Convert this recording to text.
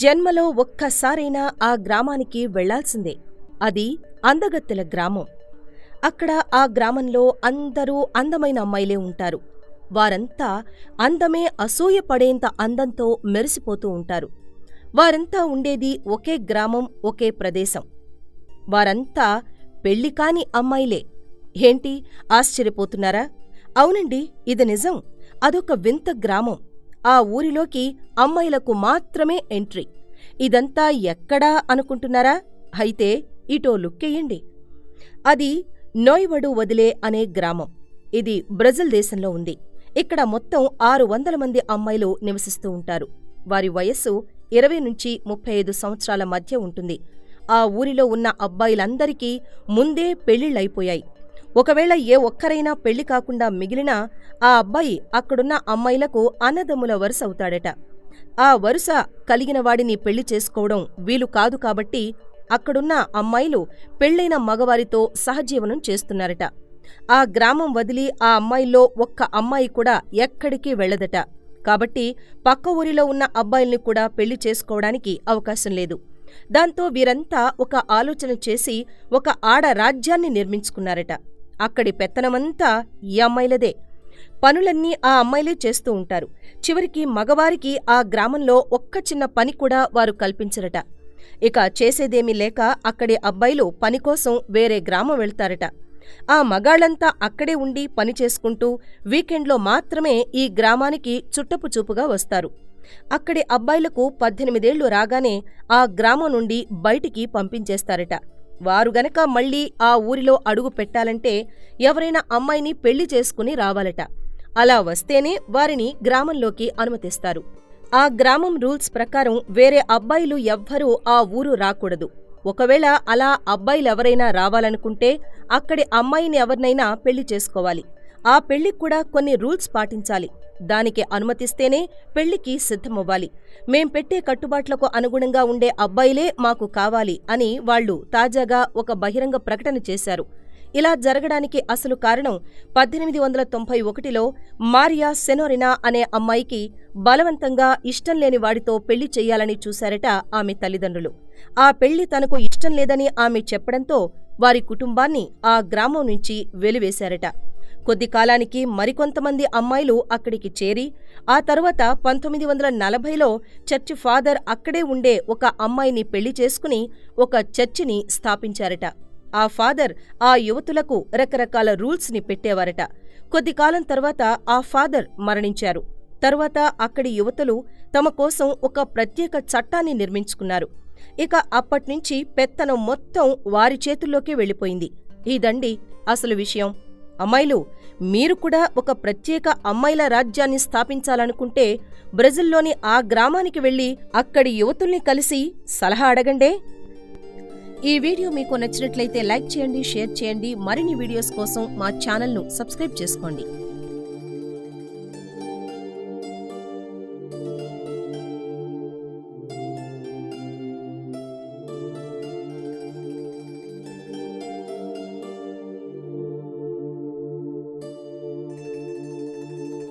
జన్మలో ఒక్కసారైనా ఆ గ్రామానికి వెళ్ళాల్సిందే. అది అందగత్తెల గ్రామం. అక్కడ ఆ గ్రామంలో అందరూ అందమైన అమ్మాయిలే ఉంటారు. వారంతా అందమే అసూయపడేంత అందంతో మెరిసిపోతూ ఉంటారు. వారంతా ఉండేది ఒకే గ్రామం ఒకే ప్రదేశం. వారంతా పెళ్ళికాని అమ్మాయిలే. ఏంటి? ఆశ్చర్యపోతున్నారా? అవునండి ఇది నిజం. అదొక వింత గ్రామం. ఆ ఊరిలోకి అమ్మాయిలకు మాత్రమే ఎంట్రీ. ఇదంతా ఎక్కడా అనుకుంటున్నారా? అయితే ఇటో లుక్కేయండి. అది నోయ్వడు వదిలే అనే గ్రామం. ఇది బ్రెజిల్ దేశంలో ఉంది. ఇక్కడ మొత్తం ఆరు వందల మంది అమ్మాయిలు నివసిస్తూ ఉంటారు. వారి వయస్సు ఇరవై నుంచి ముప్పై ఐదు సంవత్సరాల మధ్య ఉంటుంది. ఆ ఊరిలో ఉన్న అబ్బాయిలందరికీ ముందే పెళ్ళిళ్ళైపోయాయి ఒకవేళ ఏ ఒక్కరైనా పెళ్ళి కాకుండా మిగిలినా ఆ అబ్బాయి అక్కడున్న అమ్మాయిలకు అన్నదమ్ముల వరుస అవుతాడట. ఆ వరుస కలిగిన వాడిని పెళ్ళి చేసుకోవడం వీలు కాదు కాబట్టి అక్కడున్న అమ్మాయిలు పెళ్ళైన మగవారితో సహజీవనం చేస్తున్నారట. ఆ గ్రామం వదిలి ఆ అమ్మాయిల్లో ఒక్క అమ్మాయి కూడా ఎక్కడికి వెళ్ళదట కాబట్టి పక్క ఊరిలో ఉన్న అబ్బాయిల్ని కూడా పెళ్ళి చేసుకోవడానికి అవకాశం లేదు. దాంతో వీరంతా ఒక ఆలోచన చేసి ఒక ఆడ రాజ్యాన్ని నిర్మించుకున్నారట. అక్కడి పెత్తనమంతా ఈ అమ్మాయిలదే. పనులన్నీ ఆ అమ్మాయిలే చేస్తూ ఉంటారు. చివరికి మగవారికి ఆ గ్రామంలో ఒక్క చిన్న పని కూడా వారు కల్పించరట. ఇక చేసేదేమీ లేక అక్కడి అబ్బాయిలు పనికోసం వేరే గ్రామం వెళ్తారట. ఆ మగాళ్ళంతా అక్కడే ఉండి పని చేసుకుంటూ వీకెండ్లో మాత్రమే ఈ గ్రామానికి చుట్టపు చూపుగా వస్తారు. అక్కడి అబ్బాయిలకు పద్దెనిమిదేళ్ళు రాగానే ఆ గ్రామం నుండి బయటికి పంపించేస్తారట. వారు గనక మళ్ళీ ఆ ఊరిలో అడుగు పెట్టాలంటే ఎవరైనా అమ్మాయిని పెళ్ళి చేసుకుని రావాలట. అలా వస్తేనే వారిని గ్రామంలోకి అనుమతిస్తారు. ఆ గ్రామం రూల్స్ ప్రకారం వేరే అబ్బాయిలు ఎవ్వరూ ఆ ఊరు రాకూడదు. ఒకవేళ అలా అబ్బాయిలెవరైనా రావాలనుకుంటే అక్కడి అమ్మాయిని ఎవరినైనా పెళ్ళి చేసుకోవాలి. ఆ పెళ్ళికి కూడా కొన్ని రూల్స్ పాటించాలి. దానికి అనుమతిస్తేనే పెళ్ళికి సిద్ధమవ్వాలి. మేం పెట్టే కట్టుబాట్లకు అనుగుణంగా ఉండే అబ్బాయిలే మాకు కావాలి అని వాళ్ళు తాజాగా ఒక బహిరంగ ప్రకటన చేశారు. ఇలా జరగడానికి అసలు కారణం పద్దెనిమిది వందల తొంభై ఒకటిలో మారియా సెనోరినా అనే అమ్మాయికి బలవంతంగా ఇష్టం లేని వాడితో పెళ్ళి చెయ్యాలని చూశారట ఆమె తల్లిదండ్రులు. ఆ పెళ్ళి తనకు ఇష్టం లేదని ఆమె చెప్పడంతో వారి కుటుంబాన్ని ఆ గ్రామం నుంచి వెలివేశారట. కొద్ది కాలానికి మరికొంతమంది అమ్మాయిలు అక్కడికి చేరి ఆ తర్వాత పంతొమ్మిది వందల నలభైలో చర్చి ఫాదర్ అక్కడే ఉండే ఒక అమ్మాయిని పెళ్ళి చేసుకుని ఒక చర్చిని స్థాపించారట. ఆ ఫాదర్ ఆ యువతులకు రకరకాల రూల్స్ని పెట్టేవారట. కొద్ది కాలం తర్వాత ఆ ఫాదర్ మరణించారు. తర్వాత అక్కడి యువతులు తమ కోసం ఒక ప్రత్యేక చట్టాన్ని నిర్మించుకున్నారు. ఇక అప్పట్నుంచి పెత్తనం మొత్తం వారి చేతుల్లోకే వెళ్ళిపోయింది. ఇదండి అసలు విషయం. అమ్మాయిలు మీరు కూడా ఒక ప్రత్యేక అమ్మాయిల రాజ్యాన్ని స్థాపించాలనుకుంటే బ్రెజిల్లోని ఆ గ్రామానికి వెళ్ళి అక్కడి యువతుల్ని కలిసి సలహా అడగండే. ఈ వీడియో మీకు నచ్చినట్లయితే లైక్ చేయండి షేర్ చేయండి. మరిన్ని వీడియోస్ కోసం మా ఛానల్ను సబ్స్క్రైబ్ చేసుకోండి.